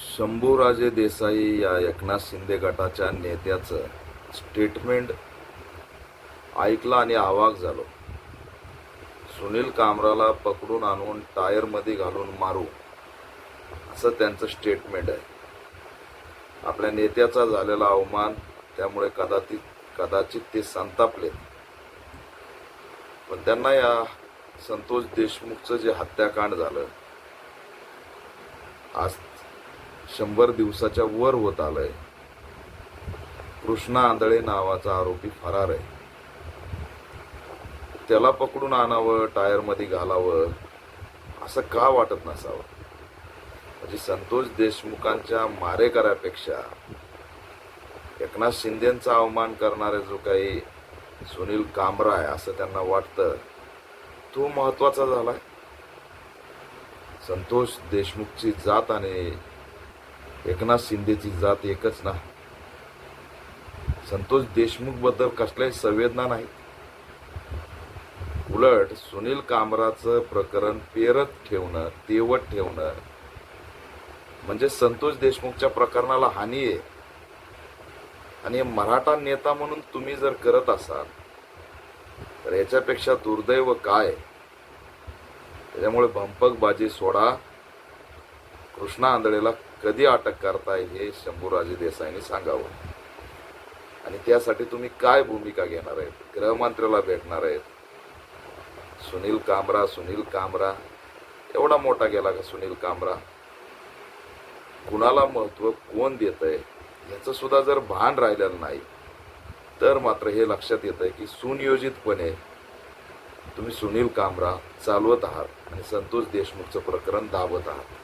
शंभूराजे देसाई या एकनाथ शिंदे गटाच्या नेत्याचं स्टेटमेंट ऐकलं आणि आवाक झालो. सुनील कामराला पकडून आणून टायरमध्ये घालून मारू असं त्यांचं स्टेटमेंट आहे. आपल्या नेत्याचा झालेला अवमान त्यामुळे कदाचित कदाचित ते संतापले. पण त्यांना या संतोष देशमुखचं जे हत्याकांड झालं आज शंभर दिवसाच्या वर होत आलंय. कृष्णा आंधळे नावाचा आरोपी फरार आहे. त्याला पकडून आणावं टायरमध्ये घालावं असं का वाटत नसावं? म्हणजे संतोष देशमुखांच्या मारेकऱ्यापेक्षा एकनाथ शिंदेचा अवमान करणारे जो काही सुनील कामरा आहे असं त्यांना वाटतं तो महत्त्वाचा झालाय. संतोष देशमुखची जात आणि एकनाथ शिंदेची जात एकच ना. संतोष देशमुखबद्दल कसल्याही संवेदना नाही उलट सुनील कामराचं प्रकरण पेरत ठेवणं तेवत ठेवणं म्हणजे संतोष देशमुखच्या प्रकरणाला हानी आहे. आणि मराठा नेता म्हणून तुम्ही जर करत असाल तर याच्यापेक्षा दुर्दैव काय? त्याच्यामुळे भंपकबाजी सोडा. कृष्णा आंधळेला कधी अटक करताय हे शंभूराजे देसाईंनी सांगावं. आणि त्यासाठी तुम्ही काय भूमिका घेणार आहेत? गृहमंत्र्याला भेटणार आहेत? सुनील कामरा सुनील कामरा एवढा मोठा गेला का सुनील कामरा कुणाला महत्त्व कोण देत आहे याचं सुद्धा जर भान राहिलेलं नाही तर मात्र हे लक्षात येत आहे की सुनियोजितपणे तुम्ही सुनील कामरा चालवत आहात आणि संतोष देशमुखचं प्रकरण दाबत आहात.